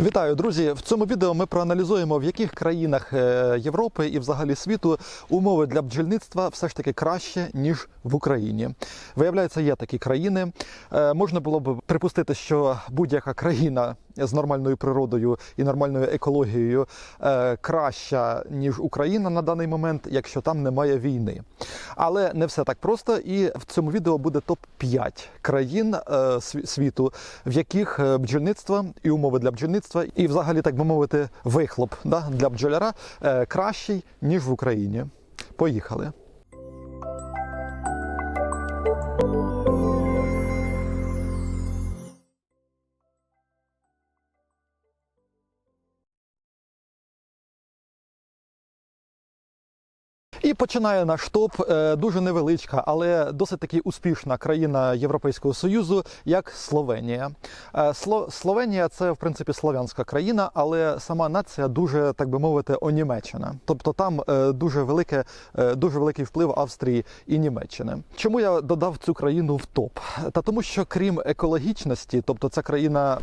Вітаю, друзі! В цьому відео ми проаналізуємо, в яких країнах е, Європи і взагалі світу умови для бджільництва все ж таки краще ніж в Україні. Виявляється, є такі країни. Е, Можна було б припустити, що будь-яка країна з нормальною природою і нормальною екологією е, краща ніж Україна на даний момент, якщо там немає війни. Але не все так просто. І в цьому відео буде топ 5 країн е, світу, в яких е, бджільництво і умови для бджільництва, і взагалі, так би мовити, вихлоп да, для бджоляра кращий ніж в Україні. Поїхали. І починає наш топ е, дуже невеличка, але досить таки успішна країна Європейського Союзу, як Словенія. Е, Сло- Словенія це в принципі славянська країна, але сама нація дуже, так би мовити, онімечена. Тобто там е, дуже велике, дуже великий вплив Австрії і Німеччини. Чому я додав цю країну в топ? Та тому, що крім екологічності, тобто ця країна.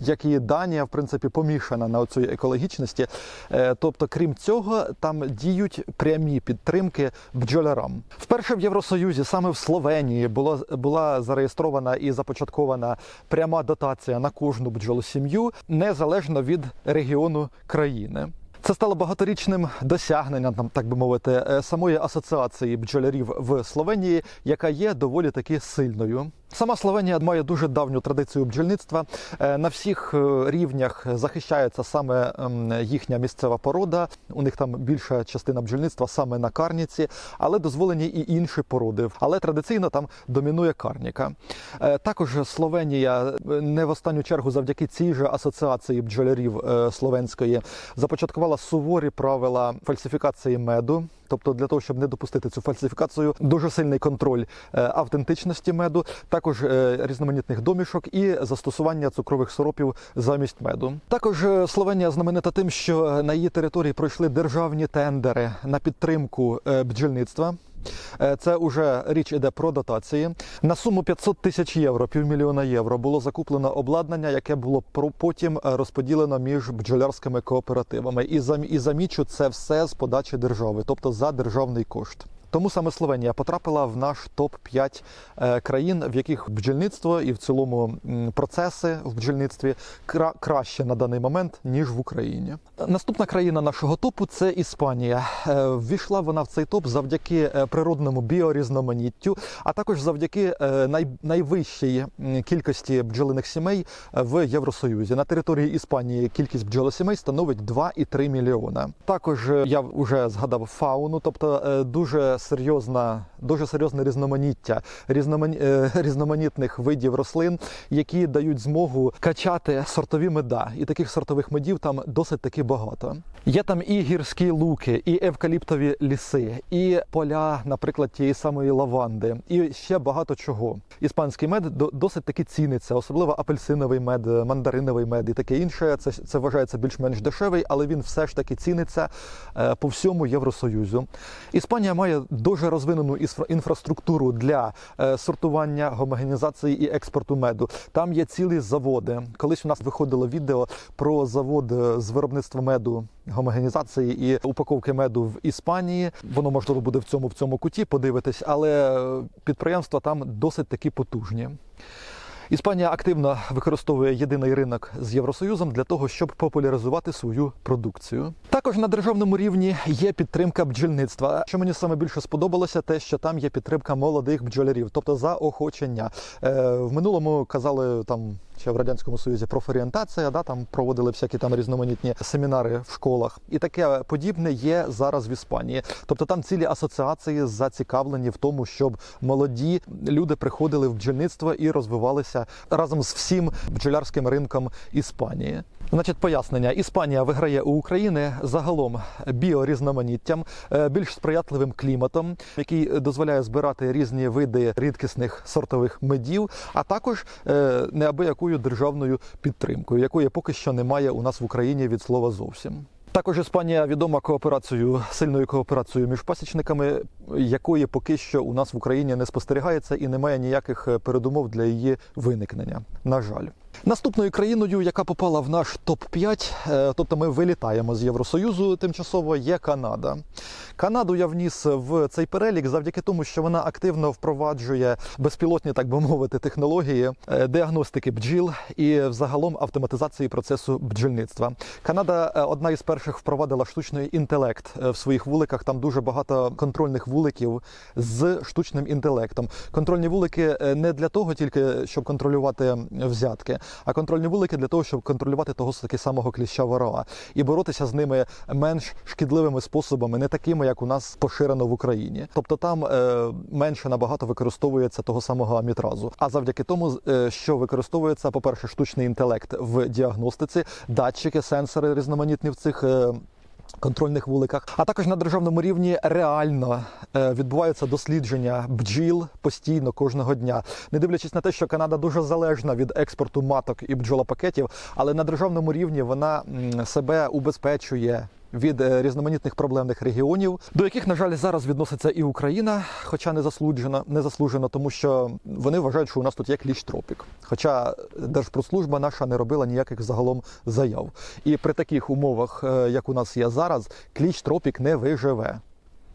Як і Данія, в принципі, помішана на цій екологічності. Е, Тобто, крім цього, там діють прямі підтримки бджолярам. Вперше в Євросоюзі, саме в Словенії, було, була зареєстрована і започаткована пряма дотація на кожну бджолосім'ю, незалежно від регіону країни. Це стало багаторічним досягненням, там, так би мовити, е, самої асоціації бджолярів в Словенії, яка є доволі таки сильною. Сама Словенія має дуже давню традицію бджільництва. Е, На всіх е, рівнях захищається саме ем, їхня місцева порода. У них там більша частина бджільництва саме на карніці, але дозволені і інші породи. Але традиційно там домінує карніка. Е, Також Словенія не в останню чергу завдяки цій же асоціації бджолярів словенської започаткувала суворі правила фальсифікації меду. Тобто для того, щоб не допустити цю фальсифікацію, дуже сильний контроль е, автентичності меду, також е, різноманітних домішок і застосування цукрових сиропів замість меду. Також е, Словенія знаменита тим, що на її території пройшли державні тендери на підтримку бджільництва. Е, Це вже річ іде про дотації. На суму 500 тисяч євро, півмільйона євро, було закуплено обладнання, яке було потім е, розподілено між бджолярськими кооперативами. І замічу це все з подачі держави, тобто за державний кошт. Тому саме Словенія потрапила в наш топ 5 країн, в яких бджільництво і в цілому процеси в бджільництві кра- краще на даний момент ніж в Україні. Наступна країна нашого топу це Іспанія. Е, Ввійшла вона в цей топ завдяки е, природному біорізноманіттю, а також завдяки е, най- найвищій кількості бджолиних сімей е, в Євросоюзі. На території Іспанії кількість бджолосімей становить 2,3 мільйона. Також е, я вже згадав фауну, тобто е, дуже серйозна, дуже серйозне різноманіття різномані- е, різноманітних видів рослин, які дають змогу качати сортові меда. І таких сортових медів там досить таки багато. Є там і гірські луки, і евкаліптові ліси, і поля, наприклад, тієї самої лаванди, і ще багато чого. Іспанський мед до- досить таки ціниться, особливо апельсиновий мед, мандариновий мед і таке інше. Це, це вважається більш-менш дешевий, але він все ж таки ціниться е, по всьому Євросоюзу. Іспанія має дуже розвинену інфраструктуру для е, сортування, гомогенізації і експорту меду. Там є цілі заводи. Колись у нас виходило відео про завод е, з виробництва меду, гомогенізації і упаковки меду в Іспанії. Воно можливо буде в цьому в цьому куті подивитись, але е, підприємства там досить таки потужні. Іспанія активно використовує єдиний ринок з Євросоюзом для того, щоб популяризувати свою продукцію. Також на державному рівні є підтримка бджільництва. Що мені саме більше сподобалося, те, що там є підтримка молодих бджолярів, тобто заохочення. Е, в минулому казали там. Ще в радянському союзі профорієнтація, да там проводили всякі там різноманітні семінари в школах, і таке подібне є зараз в Іспанії. Тобто там цілі асоціації зацікавлені в тому, щоб молоді люди приходили в бджільництво і розвивалися разом з всім бджолярським ринком Іспанії. Значить, пояснення: Іспанія виграє у України загалом біорізноманіттям, е, більш сприятливим кліматом, який дозволяє збирати різні види рідкісних сортових медів, а також е, неабиякою державною підтримкою, якої поки що немає у нас в Україні від слова зовсім. Також Іспанія відома кооперацією, сильною кооперацією між пасічниками, якої поки що у нас в Україні не спостерігається і немає ніяких е, передумов для її виникнення. На жаль. Наступною країною, яка попала в наш топ 5 тобто ми вилітаємо з Євросоюзу тимчасово, є Канада. Канаду я вніс в цей перелік завдяки тому, що вона активно впроваджує безпілотні, так би мовити, технології е, діагностики бджіл і взагалом автоматизації процесу бджільництва. Канада е, одна із перших впровадила штучний інтелект е, в своїх вуликах. Там дуже багато контрольних вуликів з штучним інтелектом. Контрольні вулики е, не для того, тільки щоб контролювати взятки, а контрольні вулики для того, щоб контролювати того таки самого кліща ворога і боротися з ними менш шкідливими способами, не такими, як у нас поширено в Україні. Тобто там е, менше набагато використовується того самого амітразу. А завдяки тому, е, що використовується, по-перше, штучний інтелект в діагностиці, датчики, сенсори різноманітні в цих. е, Контрольних вуликах, а також на державному рівні реально е, відбуваються дослідження бджіл постійно кожного дня, не дивлячись на те, що Канада дуже залежна від експорту маток і бджолопакетів, але на державному рівні вона себе убезпечує від е, різноманітних проблемних регіонів, до яких, на жаль, зараз відноситься і Україна, хоча не заслужено, не заслужено, тому що вони вважають, що у нас тут є кліч тропік. Хоча Держпродслужба наша не робила ніяких загалом заяв. І при таких умовах, е, як у нас є зараз, кліч тропік не виживе.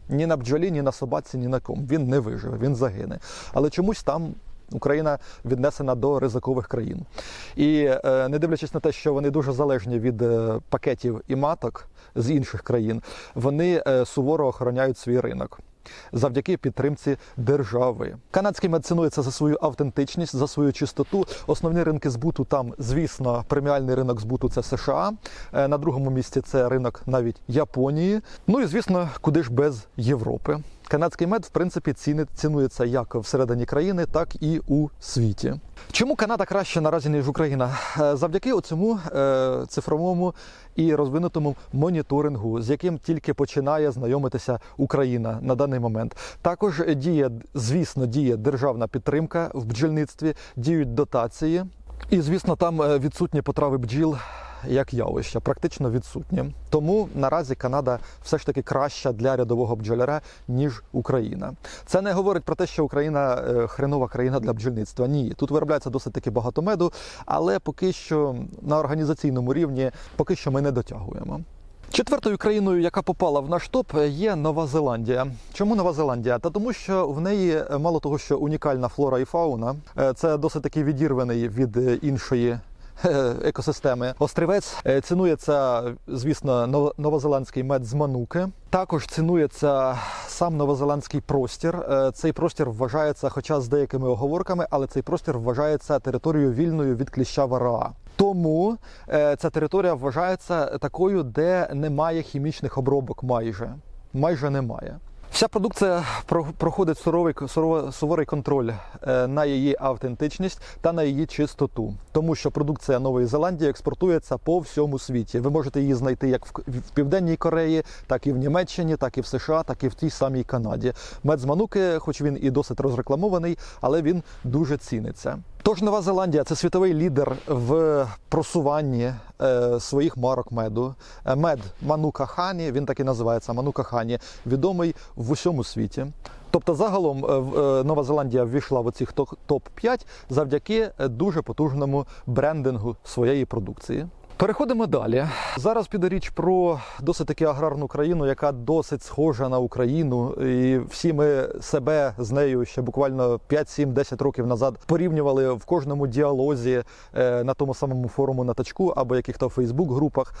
Ні на бджолі, ні на собаці, ні на ком. Він не виживе, він загине. Але чомусь там Україна віднесена до ризикових країн. І е, не дивлячись на те, що вони дуже залежні від е, пакетів і маток з інших країн, вони е, суворо охороняють свій ринок. Завдяки підтримці держави. Канадський мед цінується за свою автентичність, за свою чистоту. Основні ринки збуту там, звісно, преміальний ринок збуту це США. На другому місці це ринок навіть Японії. Ну і звісно, куди ж без Європи. Канадський мед, в принципі, ціни, цінується як всередині країни, так і у світі. Чому Канада краще наразі ніж Україна? Е, Завдяки оцьому е, цифровому і розвинутому моніторингу, з яким тільки починає знайомитися Україна на даний момент. Також діє, звісно, діє державна підтримка в бджільництві, діють дотації. І, звісно, там е, відсутні потрави бджіл як явище, практично відсутні. Тому наразі Канада все ж таки краща для рядового бджоляра, ніж Україна. Це не говорить про те, що Україна е, хренова країна для бджільництва. Ні, тут виробляється досить таки багато меду, але поки що на організаційному рівні поки що ми не дотягуємо. Четвертою країною, яка попала в наш топ, є Нова Зеландія. Чому Нова Зеландія? Та тому, що в неї е, мало того, що унікальна флора і фауна, е, це досить таки відірваний від іншої. Екосистеми острівець Е, цінується, звісно, нов- новозеландський мед з мануки. Також цінується сам новозеландський простір. Е, Цей простір вважається, хоча з деякими оговорками, але цей простір вважається територією вільною від кліща вараа. Тому е, ця територія вважається такою, де немає хімічних обробок майже. Майже немає. Вся продукція про- проходить суровий, суворий контроль е, на її автентичність та на її чистоту, тому що продукція Нової Зеландії експортується по всьому світі. Ви можете її знайти як в Південній Кореї, так і в Німеччині, так і в США, так і в тій самій Канаді. Мед з мануки, хоч він і досить розрекламований, але він дуже ціниться. Тож Нова Зеландія це світовий лідер в просуванні е, своїх марок меду. Е, Мед Манука Хані, він так і називається Манука Хані, відомий в усьому світі. Тобто, загалом е, е, Нова Зеландія ввійшла в оцих топ 5 завдяки е, дуже потужному брендингу своєї продукції. Переходимо далі. Зараз піде річ про досить таки аграрну країну, яка досить схожа на Україну. І всі ми себе з нею ще буквально 5, 7, 10 років назад порівнювали в кожному діалозі е, на тому самому форуму на тачку або яких-то Фейсбук-групах.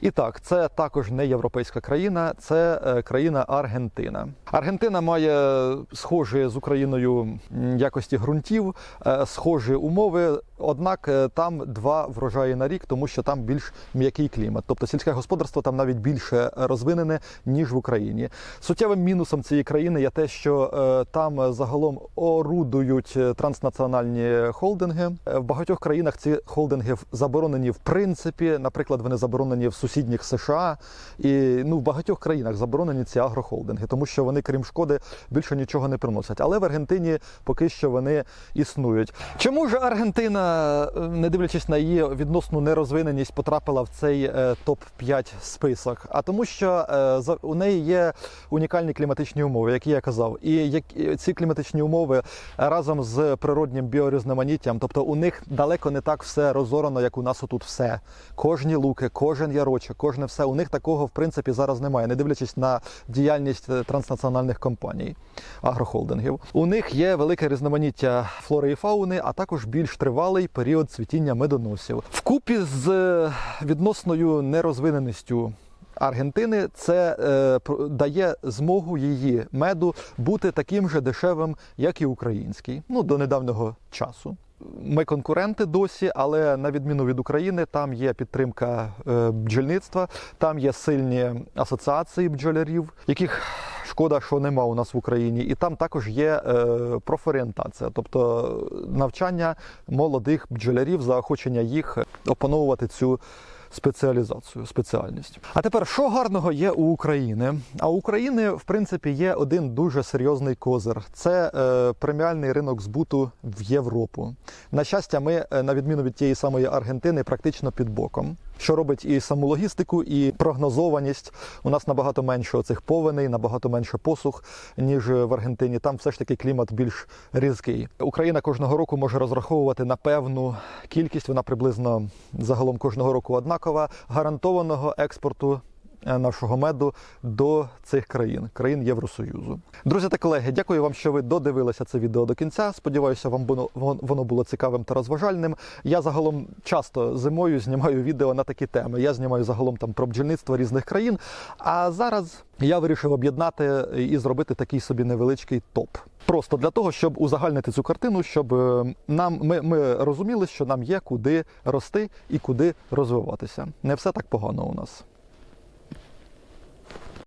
І так, це також не європейська країна, це е, країна Аргентина. Аргентина має схожі з Україною якості ґрунтів, е, схожі умови. Однак е, там два врожаї на рік, тому що там більш м'який клімат. Тобто сільське господарство там навіть більше розвинене ніж в Україні. Суттєвим мінусом цієї країни є те, що е, там загалом орудують е, транснаціональні холдинги. В багатьох країнах ці холдинги заборонені в принципі. Наприклад, вони заборонені в сусідніх США, і ну в багатьох країнах заборонені ці агрохолдинги, тому що вони, крім шкоди, більше нічого не приносять. Але в Аргентині поки що вони існують. Чому ж Аргентина е, не дивлячись на її відносну нерозвиненість, потрапила в цей е, топ 5 список? А тому, що е, у неї є унікальні кліматичні умови, які я казав. І ці кліматичні умови разом з природнім біорізноманіттям, тобто у них далеко не так все розорано, як у нас отут все. Кожні луки, кожен ярочок, кожне все. У них такого в принципі зараз немає, не дивлячись на діяльність транснаціональних компаній, агрохолдингів. У них є велике різноманіття флори і фауни, а також більш тривалий період цвітіння медоносів. Вкупі з е, відносною нерозвиненістю. Аргентини це е, дає змогу її меду бути таким же дешевим, як і український. Ну до недавнього часу. Ми конкуренти досі, але на відміну від України, там є підтримка е, бджільництва, там є сильні асоціації бджолярів, яких шкода, що нема у нас в Україні, і там також є е, профорієнтація, тобто навчання молодих бджолярів, заохочення їх опановувати цю спеціалізацію, спеціальність. А тепер що гарного є у України? А у України, в принципі, є один дуже серйозний козир. Це е, преміальний ринок збуту в Європу. На щастя, ми, е, на відміну від тієї самої Аргентини, практично під боком. Що робить і саму логістику, і прогнозованість. У нас набагато менше оцих повеней, набагато менше посух, ніж в Аргентині. Там все ж таки клімат більш різкий. Україна кожного року може розраховувати на певну кількість. Вона приблизно загалом кожного року однакова гарантованого експорту нашого меду до цих країн, країн Євросоюзу. Друзі та колеги, дякую вам, що ви додивилися це відео до кінця. Сподіваюся, вам воно було цікавим та розважальним. Я загалом часто зимою знімаю відео на такі теми. Я знімаю загалом там про бджільництво різних країн. А зараз я вирішив об'єднати і зробити такий собі невеличкий топ. Просто для того, щоб узагальнити цю картину, щоб е, нам ми, ми розуміли, що нам є куди рости і куди розвиватися. Не все так погано у нас.